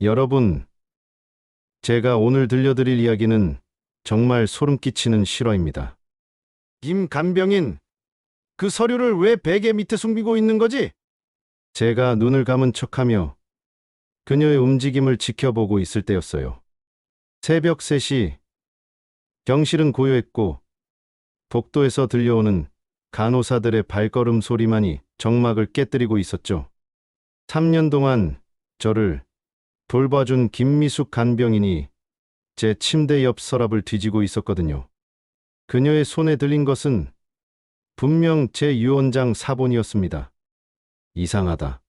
여러분, 제가 오늘 들려드릴 이야기는 정말 소름 끼치는 실화입니다. 김간병인, 그 서류를 왜 베개 밑에 숨기고 있는 거지? 제가 눈을 감은 척하며 그녀의 움직임을 지켜보고 있을 때였어요. 새벽 3시, 경실은 고요했고 복도에서 들려오는 간호사들의 발걸음 소리만이 정막을 깨뜨리고 있었죠. 3년 동안 저를 돌봐준 김미숙 간병인이 제 침대 옆 서랍을 뒤지고 있었거든요. 그녀의 손에 들린 것은 분명 제 유언장 사본이었습니다. 이상하다.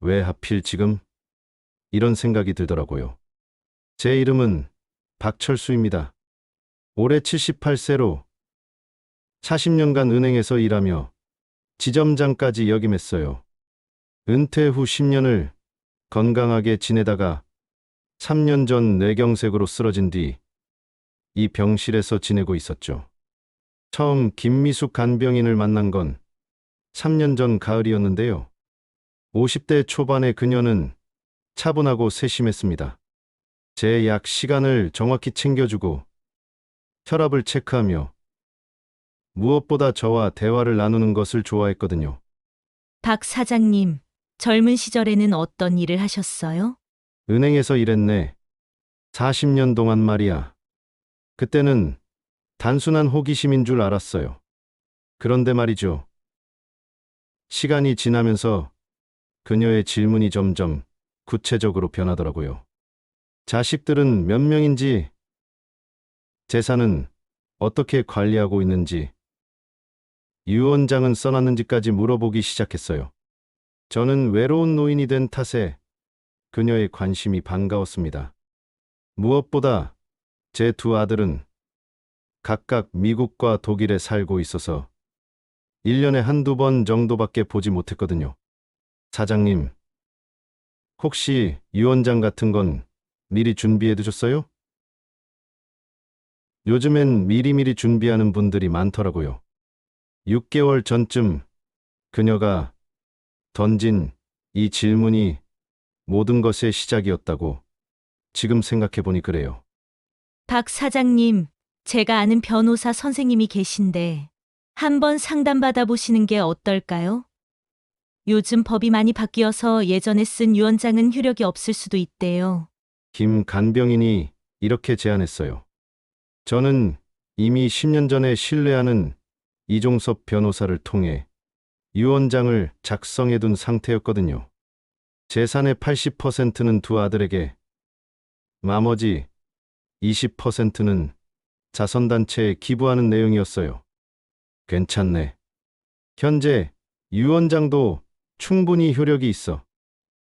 왜 하필 지금? 이런 생각이 들더라고요. 제 이름은 박철수입니다. 올해 78세로 40년간 은행에서 일하며 지점장까지 역임했어요. 은퇴 후 10년을 건강하게 지내다가 3년 전 뇌경색으로 쓰러진 뒤 이 병실에서 지내고 있었죠. 처음 김미숙 간병인을 만난 건 3년 전 가을이었는데요. 50대 초반의 그녀는 차분하고 세심했습니다. 제 약 시간을 정확히 챙겨주고 혈압을 체크하며 무엇보다 저와 대화를 나누는 것을 좋아했거든요. 박 사장님, 젊은 시절에는 어떤 일을 하셨어요? 은행에서 일했네. 40년 동안 말이야. 그때는 단순한 호기심인 줄 알았어요. 그런데 말이죠. 시간이 지나면서 그녀의 질문이 점점 구체적으로 변하더라고요. 자식들은 몇 명인지, 재산은 어떻게 관리하고 있는지, 유언장은 써놨는지까지 물어보기 시작했어요. 저는 외로운 노인이 된 탓에 그녀의 관심이 반가웠습니다. 무엇보다 제 두 아들은 각각 미국과 독일에 살고 있어서 1년에 한두 번 정도밖에 보지 못했거든요. 사장님, 혹시 유언장 같은 건 미리 준비해 두셨어요? 요즘엔 미리미리 준비하는 분들이 많더라고요. 6개월 전쯤 그녀가 던진 이 질문이 모든 것의 시작이었다고 지금 생각해보니 그래요. 박 사장님, 제가 아는 변호사 선생님이 계신데 한번 상담받아 보시는 게 어떨까요? 요즘 법이 많이 바뀌어서 예전에 쓴 유언장은 효력이 없을 수도 있대요. 김 간병인이 이렇게 제안했어요. 저는 이미 10년 전에 신뢰하는 이종섭 변호사를 통해 유언장을 작성해둔 상태였거든요. 재산의 80%는 두 아들에게, 나머지 20%는 자선단체에 기부하는 내용이었어요. 괜찮네. 현재 유언장도 충분히 효력이 있어.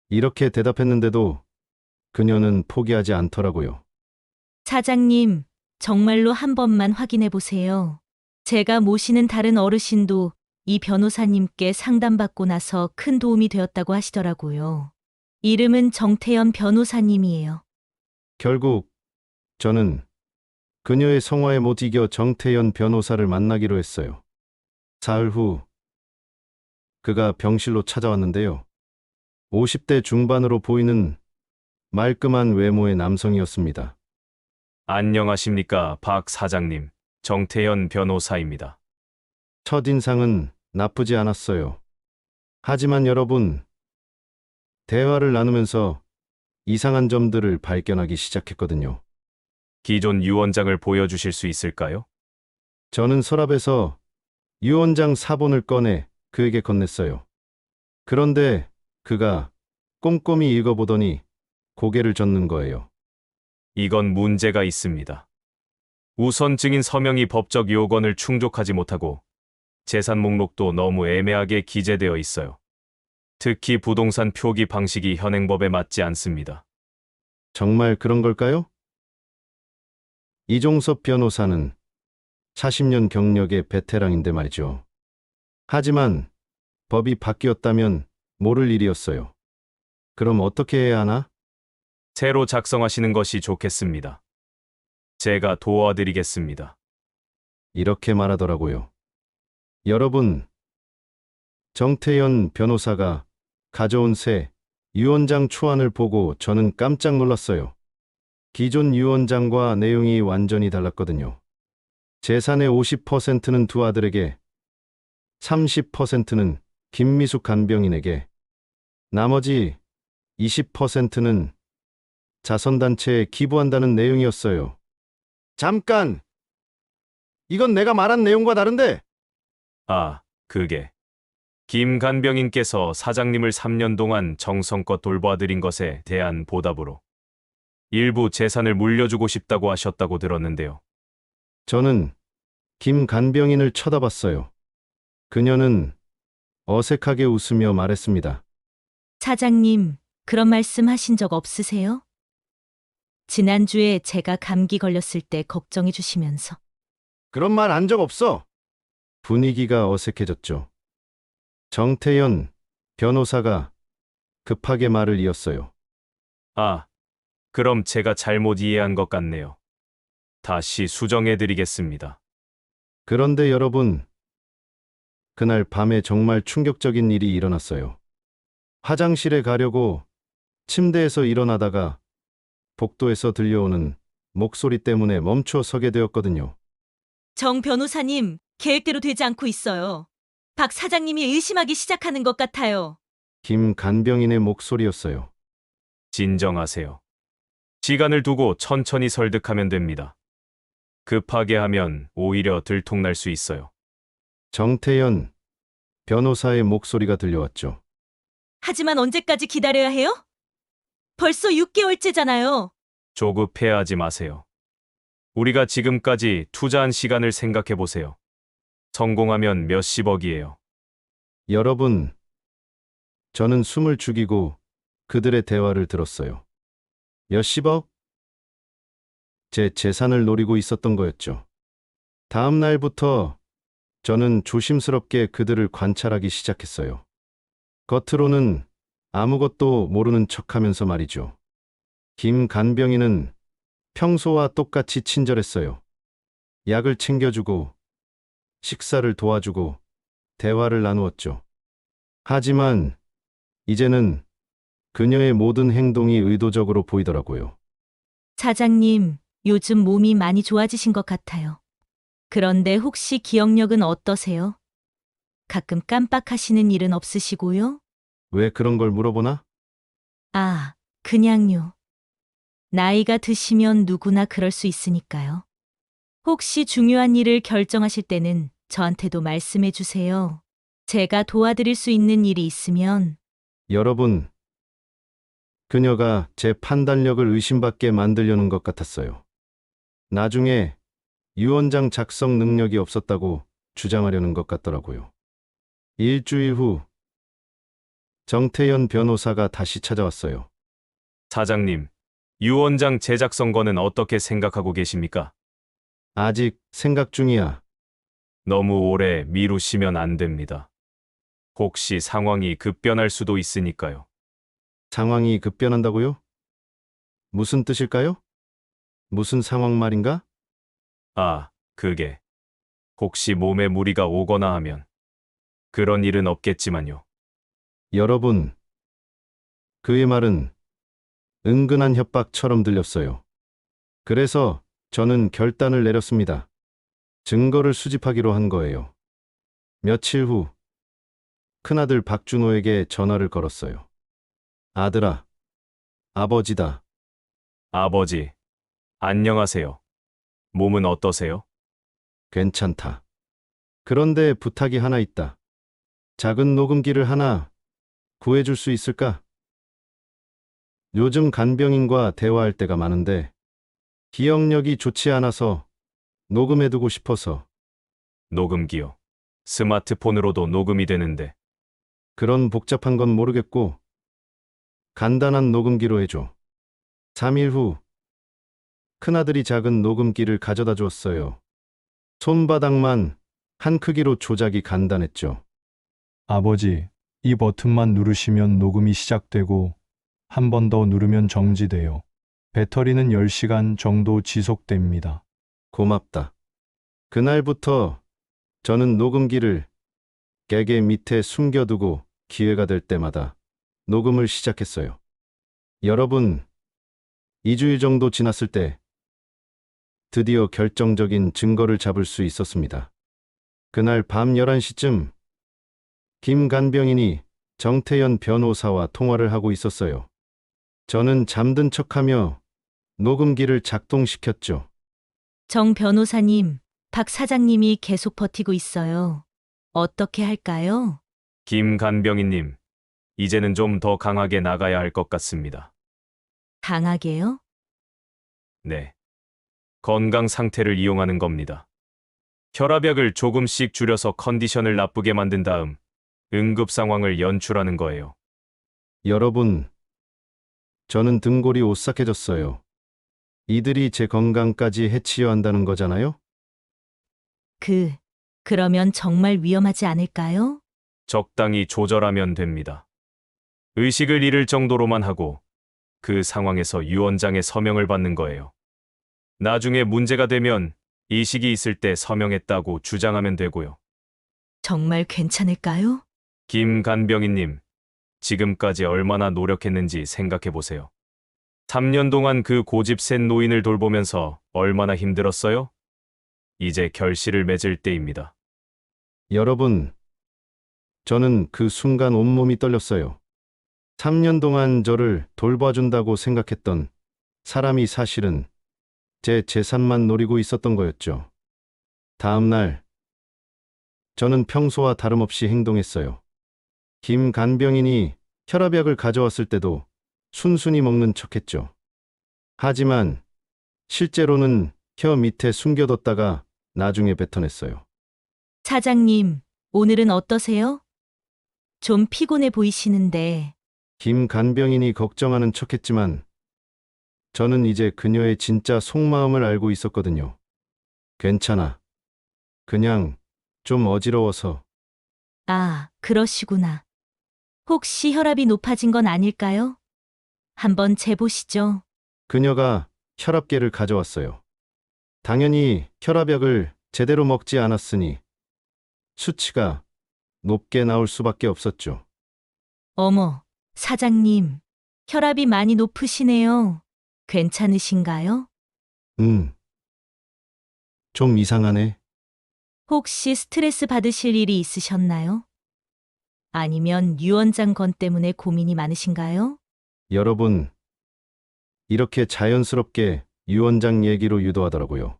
이렇게 대답했는데도 그녀는 포기하지 않더라고요. 사장님, 정말로 한 번만 확인해 보세요. 제가 모시는 다른 어르신도 이 변호사님께 상담받고 나서 큰 도움이 되었다고 하시더라고요. 이름은 정태연 변호사님이에요. 결국 저는 그녀의 성화에 못 이겨 정태연 변호사를 만나기로 했어요. 사흘 후 그가 병실로 찾아왔는데요. 50대 중반으로 보이는 말끔한 외모의 남성이었습니다. 안녕하십니까, 박 사장님. 정태현 변호사입니다. 첫인상은 나쁘지 않았어요. 하지만 여러분, 대화를 나누면서 이상한 점들을 발견하기 시작했거든요. 기존 유언장을 보여주실 수 있을까요? 저는 서랍에서 유언장 사본을 꺼내 그에게 건넸어요. 그런데 그가 꼼꼼히 읽어보더니 고개를 젓는 거예요. 이건 문제가 있습니다. 우선 증인 서명이 법적 요건을 충족하지 못하고 재산 목록도 너무 애매하게 기재되어 있어요. 특히 부동산 표기 방식이 현행법에 맞지 않습니다. 정말 그런 걸까요? 이종섭 변호사는 40년 경력의 베테랑인데 말이죠. 하지만 법이 바뀌었다면 모를 일이었어요. 그럼 어떻게 해야 하나? 새로 작성하시는 것이 좋겠습니다. 제가 도와드리겠습니다. 이렇게 말하더라고요. 여러분, 정태현 변호사가 가져온 새 유언장 초안을 보고 저는 깜짝 놀랐어요. 기존 유언장과 내용이 완전히 달랐거든요. 재산의 50%는 두 아들에게, 30%는 김미숙 간병인에게, 나머지 20%는 자선단체에 기부한다는 내용이었어요. 잠깐! 이건 내가 말한 내용과 다른데? 아, 그게. 김 간병인께서 사장님을 3년 동안 정성껏 돌봐드린 것에 대한 보답으로 일부 재산을 물려주고 싶다고 하셨다고 들었는데요. 저는 김 간병인을 쳐다봤어요. 그녀는 어색하게 웃으며 말했습니다. 사장님, 그런 말씀 하신 적 없으세요? 지난주에 제가 감기 걸렸을 때 걱정해 주시면서. 그런 말 한 적 없어. 분위기가 어색해졌죠. 정태현 변호사가 급하게 말을 이었어요. 아, 그럼 제가 잘못 이해한 것 같네요. 다시 수정해드리겠습니다. 그런데 여러분, 그날 밤에 정말 충격적인 일이 일어났어요. 화장실에 가려고 침대에서 일어나다가 복도에서 들려오는 목소리 때문에 멈춰 서게 되었거든요. 정 변호사님, 계획대로 되지 않고 있어요. 박 사장님이 의심하기 시작하는 것 같아요. 김 간병인의 목소리였어요. 진정하세요. 시간을 두고 천천히 설득하면 됩니다. 급하게 하면 오히려 들통날 수 있어요. 정태현 변호사의 목소리가 들려왔죠. 하지만 언제까지 기다려야 해요? 벌써 6개월째잖아요. 조급해하지 마세요. 우리가 지금까지 투자한 시간을 생각해 보세요. 성공하면 몇십억이에요. 여러분, 저는 숨을 죽이고 그들의 대화를 들었어요. 몇십억? 제 재산을 노리고 있었던 거였죠. 다음 날부터 저는 조심스럽게 그들을 관찰하기 시작했어요. 겉으로는 아무것도 모르는 척하면서 말이죠. 김 간병인은 평소와 똑같이 친절했어요. 약을 챙겨주고 식사를 도와주고 대화를 나누었죠. 하지만 이제는 그녀의 모든 행동이 의도적으로 보이더라고요. 사장님, 요즘 몸이 많이 좋아지신 것 같아요. 그런데 혹시 기억력은 어떠세요? 가끔 깜빡하시는 일은 없으시고요? 왜 그런 걸 물어보나? 아, 그냥요. 나이가 드시면 누구나 그럴 수 있으니까요. 혹시 중요한 일을 결정하실 때는 저한테도 말씀해 주세요. 제가 도와드릴 수 있는 일이 있으면 여러분, 그녀가 제 판단력을 의심받게 만들려는 것 같았어요. 나중에 유언장 작성 능력이 없었다고 주장하려는 것 같더라고요. 일주일 후, 정태현 변호사가 다시 찾아왔어요. 사장님, 유언장 제작 선거는 어떻게 생각하고 계십니까? 아직 생각 중이야. 너무 오래 미루시면 안 됩니다. 혹시 상황이 급변할 수도 있으니까요. 상황이 급변한다고요? 무슨 뜻일까요? 무슨 상황 말인가? 아, 그게. 혹시 몸에 무리가 오거나 하면. 그런 일은 없겠지만요. 여러분, 그의 말은 은근한 협박처럼 들렸어요. 그래서 저는 결단을 내렸습니다. 증거를 수집하기로 한 거예요. 며칠 후, 큰아들 박준호에게 전화를 걸었어요. 아들아, 아버지다. 아버지, 안녕하세요. 몸은 어떠세요? 괜찮다. 그런데 부탁이 하나 있다. 작은 녹음기를 하나 구해줄 수 있을까? 요즘 간병인과 대화할 때가 많은데 기억력이 좋지 않아서 녹음해두고 싶어서 녹음기요. 스마트폰으로도 녹음이 되는데 그런 복잡한 건 모르겠고 간단한 녹음기로 해줘. 3일 후 큰아들이 작은 녹음기를 가져다 주었어요. 손바닥만 한 크기로 조작이 간단했죠. 아버지, 이 버튼만 누르시면 녹음이 시작되고 한 번 더 누르면 정지돼요. 배터리는 10시간 정도 지속됩니다. 고맙다. 그날부터 저는 녹음기를 개게 밑에 숨겨두고 기회가 될 때마다 녹음을 시작했어요. 여러분, 2주일 정도 지났을 때 드디어 결정적인 증거를 잡을 수 있었습니다. 그날 밤 11시쯤 김간병인이 정태현 변호사와 통화를 하고 있었어요. 저는 잠든 척하며 녹음기를 작동시켰죠. 정 변호사님, 박 사장님이 계속 버티고 있어요. 어떻게 할까요? 김간병인님, 이제는 좀 더 강하게 나가야 할 것 같습니다. 강하게요? 네. 건강 상태를 이용하는 겁니다. 혈압약을 조금씩 줄여서 컨디션을 나쁘게 만든 다음 응급 상황을 연출하는 거예요. 여러분, 저는 등골이 오싹해졌어요. 이들이 제 건강까지 해치려 한다는 거잖아요? 그, 그러면 정말 위험하지 않을까요? 적당히 조절하면 됩니다. 의식을 잃을 정도로만 하고 그 상황에서 유언장의 서명을 받는 거예요. 나중에 문제가 되면 이식이 있을 때 서명했다고 주장하면 되고요. 정말 괜찮을까요? 김간병인님, 지금까지 얼마나 노력했는지 생각해 보세요. 3년 동안 그 고집 센 노인을 돌보면서 얼마나 힘들었어요? 이제 결실을 맺을 때입니다. 여러분, 저는 그 순간 온몸이 떨렸어요. 3년 동안 저를 돌봐준다고 생각했던 사람이 사실은 제 재산만 노리고 있었던 거였죠. 다음 날, 저는 평소와 다름없이 행동했어요. 김 간병인이 혈압약을 가져왔을 때도 순순히 먹는 척했죠. 하지만 실제로는 혀 밑에 숨겨뒀다가 나중에 뱉어냈어요. 사장님, 오늘은 어떠세요? 좀 피곤해 보이시는데, 김 간병인이 걱정하는 척했지만 저는 이제 그녀의 진짜 속마음을 알고 있었거든요. 괜찮아. 그냥 좀 어지러워서 아, 그러시구나. 혹시 혈압이 높아진 건 아닐까요? 한번 재보시죠. 그녀가 혈압계를 가져왔어요. 당연히 혈압약을 제대로 먹지 않았으니 수치가 높게 나올 수밖에 없었죠. 어머, 사장님, 혈압이 많이 높으시네요. 괜찮으신가요? 음. 좀 이상하네. 혹시 스트레스 받으실 일이 있으셨나요? 아니면 유언장 건 때문에 고민이 많으신가요? 여러분, 이렇게 자연스럽게 유원장 얘기로 유도하더라고요.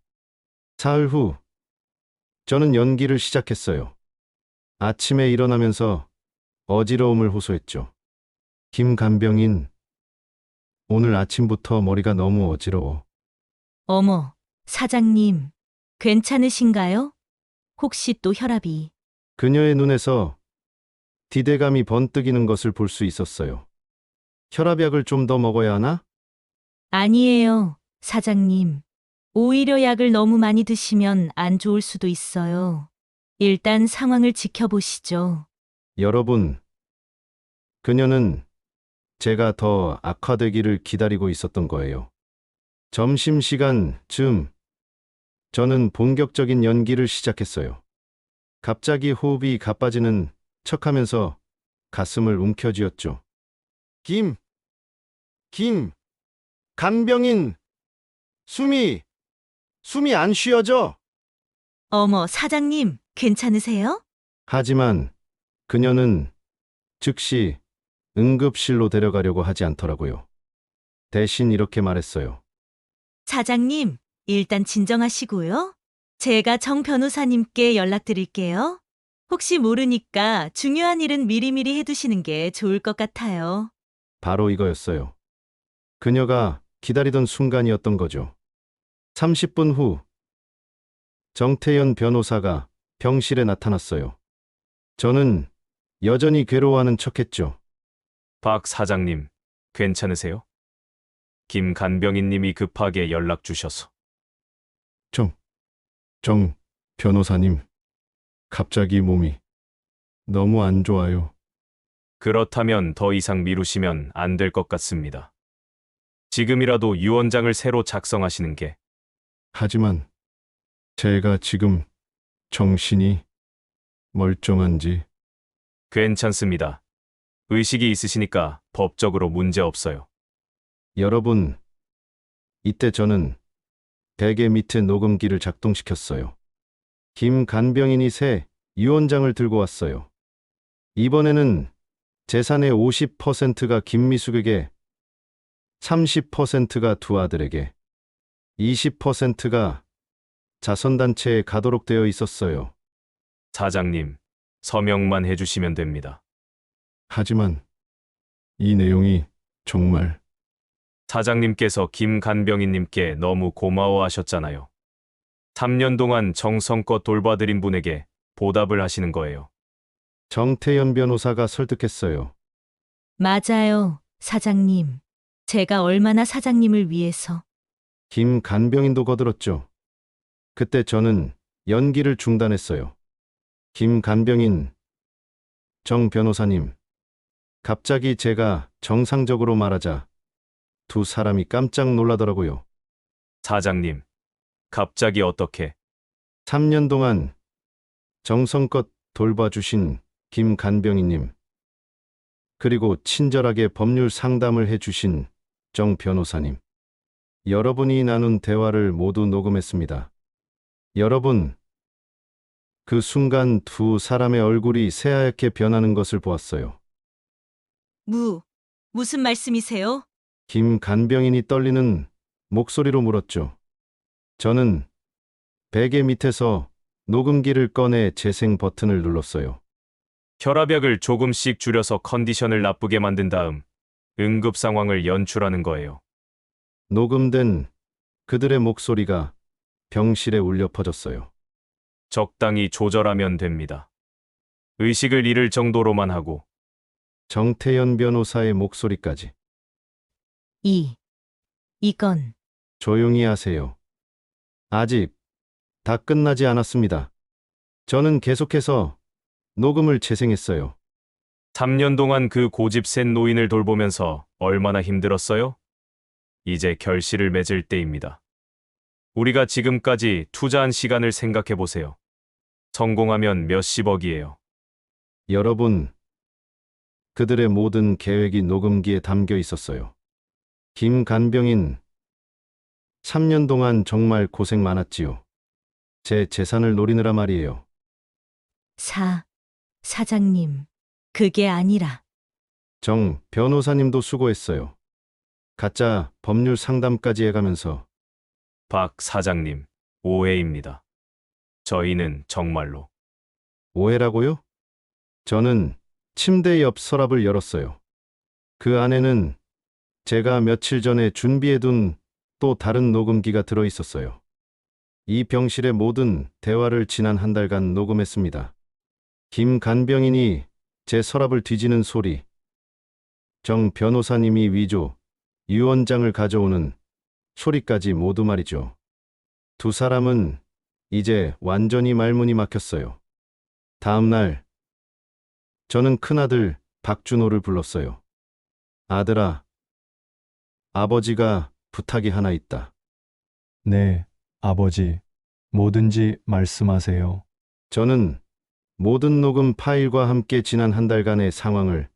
사흘 후, 저는 연기를 시작했어요. 아침에 일어나면서 어지러움을 호소했죠. 김간병인, 오늘 아침부터 머리가 너무 어지러워. 어머, 사장님, 괜찮으신가요? 혹시 또 혈압이 그녀의 눈에서 디대감이 번뜩이는 것을 볼 수 있었어요. 혈압약을 좀 더 먹어야 하나? 아니에요, 사장님. 오히려 약을 너무 많이 드시면 안 좋을 수도 있어요. 일단 상황을 지켜보시죠. 여러분, 그녀는 제가 더 악화되기를 기다리고 있었던 거예요. 점심시간 쯤 저는 본격적인 연기를 시작했어요. 갑자기 호흡이 가빠지는 척하면서 가슴을 움켜쥐었죠. 김, 김, 간병인, 숨이, 숨이 안 쉬어져. 어머, 사장님, 괜찮으세요? 하지만 그녀는 즉시 응급실로 데려가려고 하지 않더라고요. 대신 이렇게 말했어요. 사장님, 일단 진정하시고요. 제가 정 변호사님께 연락드릴게요. 혹시 모르니까 중요한 일은 미리미리 해두시는 게 좋을 것 같아요. 바로 이거였어요. 그녀가 기다리던 순간이었던 거죠. 30분 후, 정태현 변호사가 병실에 나타났어요. 저는 여전히 괴로워하는 척했죠. 박 사장님, 괜찮으세요? 김간병인님이 급하게 연락 주셔서 정, 정 변호사님, 갑자기 몸이 너무 안 좋아요. 그렇다면 더 이상 미루시면 안 될 것 같습니다. 지금이라도 유언장을 새로 작성하시는 게 하지만 제가 지금 정신이 멀쩡한지 괜찮습니다. 의식이 있으시니까 법적으로 문제 없어요. 여러분, 이때 저는 베개 밑에 녹음기를 작동시켰어요. 김 간병인이 새 유언장을 들고 왔어요. 이번에는 재산의 50%가 김미숙에게, 30%가 두 아들에게, 20%가 자선단체에 가도록 되어 있었어요. 사장님, 서명만 해주시면 됩니다. 하지만 이 내용이 정말 사장님께서 김간병인님께 너무 고마워하셨잖아요. 3년 동안 정성껏 돌봐드린 분에게 보답을 하시는 거예요. 정태현 변호사가 설득했어요. 맞아요, 사장님. 제가 얼마나 사장님을 위해서. 김 간병인도 거들었죠. 그때 저는 연기를 중단했어요. 김 간병인, 정 변호사님. 갑자기 제가 정상적으로 말하자 두 사람이 깜짝 놀라더라고요. 사장님, 갑자기 어떻게? 3년 동안 정성껏 돌봐주신 김간병인님. 그리고 친절하게 법률 상담을 해주신 정 변호사님. 여러분이 나눈 대화를 모두 녹음했습니다. 여러분, 그 순간 두 사람의 얼굴이 새하얗게 변하는 것을 보았어요. 무, 무슨 말씀이세요? 김간병인이 떨리는 목소리로 물었죠. 저는 베개 밑에서 녹음기를 꺼내 재생 버튼을 눌렀어요. 혈압약을 조금씩 줄여서 컨디션을 나쁘게 만든 다음 응급 상황을 연출하는 거예요. 녹음된 그들의 목소리가 병실에 울려 퍼졌어요. 적당히 조절하면 됩니다. 의식을 잃을 정도로만 하고 정태현 변호사의 목소리까지 이, 이건 조용히 하세요. 아직 다 끝나지 않았습니다. 저는 계속해서 녹음을 재생했어요. 3년 동안 그 고집 센 노인을 돌보면서 얼마나 힘들었어요? 이제 결실을 맺을 때입니다. 우리가 지금까지 투자한 시간을 생각해 보세요. 성공하면 몇십억이에요. 여러분, 그들의 모든 계획이 녹음기에 담겨 있었어요. 김간병인, 3년 동안 정말 고생 많았지요. 제 재산을 노리느라 말이에요. 사, 사장님. 그게 아니라 정 변호사님도 수고했어요. 가짜 법률 상담까지 해가면서 박 사장님, 오해입니다. 저희는 정말로 오해라고요? 저는 침대 옆 서랍을 열었어요. 그 안에는 제가 며칠 전에 준비해둔 또 다른 녹음기가 들어 있었어요. 이 병실의 모든 대화를 지난 한 달간 녹음했습니다. 김간병인이 제 서랍을 뒤지는 소리, 정 변호사님이 위조, 유언장을 가져오는 소리까지 모두 말이죠. 두 사람은 이제 완전히 말문이 막혔어요. 다음 날, 저는 큰아들 박준호를 불렀어요. 아들아, 아버지가 부탁이 하나 있다. 네, 아버지. 뭐든지 말씀하세요. 저는 모든 녹음 파일과 함께 지난 한 달간의 상황을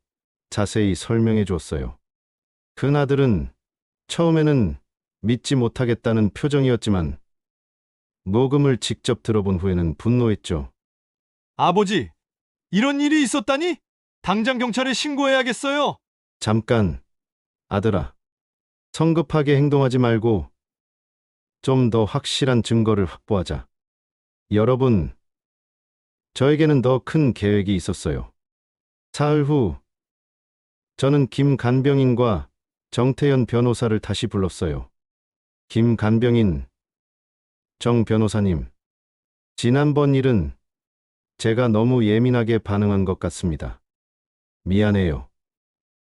자세히 설명해 주었어요. 큰아들은 처음에는 믿지 못하겠다는 표정이었지만 녹음을 직접 들어본 후에는 분노했죠. 아버지, 이런 일이 있었다니? 당장 경찰에 신고해야겠어요. 잠깐, 아들아. 성급하게 행동하지 말고 좀 더 확실한 증거를 확보하자. 여러분, 저에게는 더 큰 계획이 있었어요. 사흘 후, 저는 김간병인과 정태현 변호사를 다시 불렀어요. 김간병인, 정 변호사님, 지난번 일은 제가 너무 예민하게 반응한 것 같습니다. 미안해요.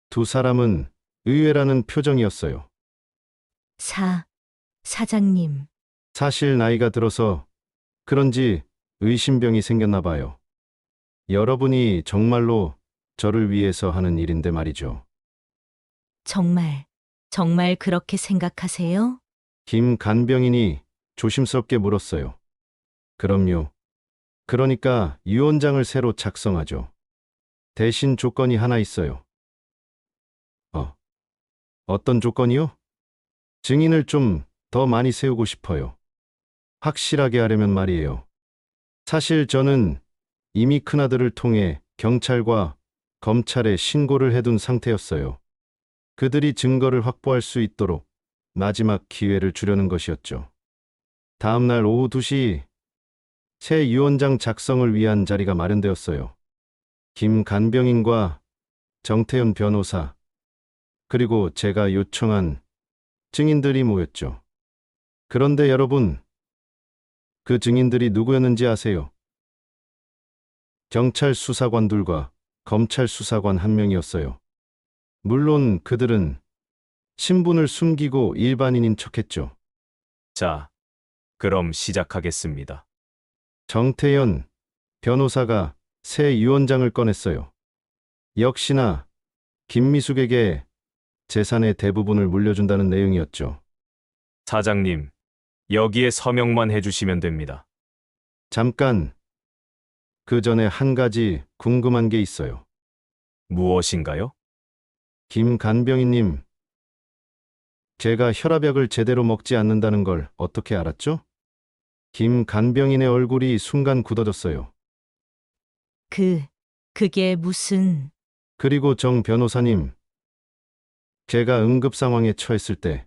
두 사람은 의외라는 표정이었어요. 사, 사장님. 사실 나이가 들어서 그런지 의심병이 생겼나 봐요. 여러분이 정말로 저를 위해서 하는 일인데 말이죠. 정말, 정말 그렇게 생각하세요? 김 간병인이 조심스럽게 물었어요. 그럼요. 그러니까 유언장을 새로 작성하죠. 대신 조건이 하나 있어요. 어떤 조건이요? 증인을 좀 더 많이 세우고 싶어요. 확실하게 하려면 말이에요. 사실 저는 이미 큰아들을 통해 경찰과 검찰에 신고를 해둔 상태였어요. 그들이 증거를 확보할 수 있도록 마지막 기회를 주려는 것이었죠. 다음 날 오후 2시 새 유언장 작성을 위한 자리가 마련되었어요. 김간병인과 정태현 변호사, 그리고 제가 요청한 증인들이 모였죠. 그런데 여러분, 그 증인들이 누구였는지 아세요? 경찰 수사관들과 검찰 수사관 한 명이었어요. 물론 그들은 신분을 숨기고 일반인인 척했죠. 자, 그럼 시작하겠습니다. 정태현 변호사가 새 유언장을 꺼냈어요. 역시나 김미숙에게 재산의 대부분을 물려준다는 내용이었죠. 사장님, 여기에 서명만 해주시면 됩니다. 잠깐, 그 전에 한 가지 궁금한 게 있어요. 무엇인가요? 김간병인님, 제가 혈압약을 제대로 먹지 않는다는 걸 어떻게 알았죠? 김간병인의 얼굴이 순간 굳어졌어요. 그, 그게 무슨, 그리고 정 변호사님, 제가 응급 상황에 처했을 때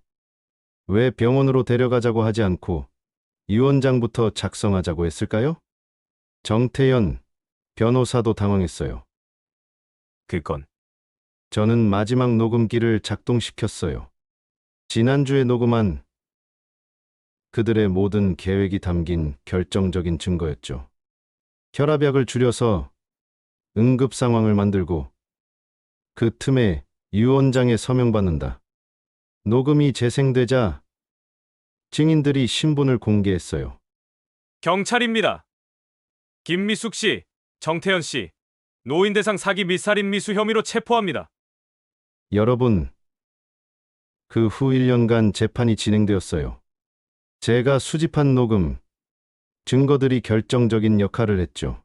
왜 병원으로 데려가자고 하지 않고 유언장부터 작성하자고 했을까요? 정태현 변호사도 당황했어요. 그건 저는 마지막 녹음기를 작동시켰어요. 지난주에 녹음한 그들의 모든 계획이 담긴 결정적인 증거였죠. 혈압약을 줄여서 응급 상황을 만들고 그 틈에 유언장에 서명받는다. 녹음이 재생되자 증인들이 신분을 공개했어요. 경찰입니다. 김미숙 씨, 정태현 씨, 노인 대상 사기 밀살인 미수 혐의로 체포합니다. 여러분, 그 후 1년간 재판이 진행되었어요. 제가 수집한 녹음, 증거들이 결정적인 역할을 했죠.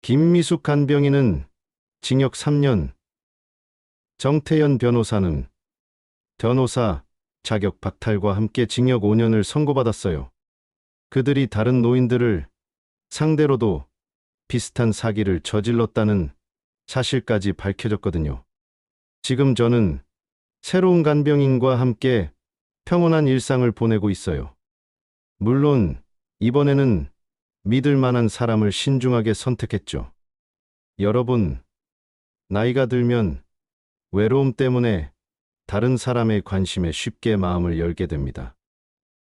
김미숙 간병인은 징역 3년, 정태현 변호사는 변호사 자격 박탈과 함께 징역 5년을 선고받았어요. 그들이 다른 노인들을 상대로도 비슷한 사기를 저질렀다는 사실까지 밝혀졌거든요. 지금 저는 새로운 간병인과 함께 평온한 일상을 보내고 있어요. 물론 이번에는 믿을 만한 사람을 신중하게 선택했죠. 여러분, 나이가 들면 외로움 때문에 다른 사람의 관심에 쉽게 마음을 열게 됩니다.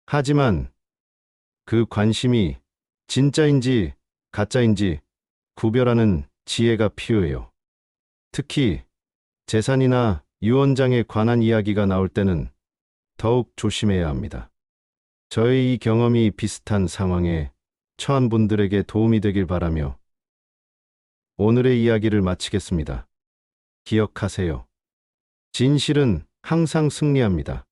하지만 그 관심이 진짜인지 가짜인지 구별하는 지혜가 필요해요. 특히 재산이나 유언장에 관한 이야기가 나올 때는 더욱 조심해야 합니다. 저의 이 경험이 비슷한 상황에 처한 분들에게 도움이 되길 바라며 오늘의 이야기를 마치겠습니다. 기억하세요. 진실은 항상 승리합니다.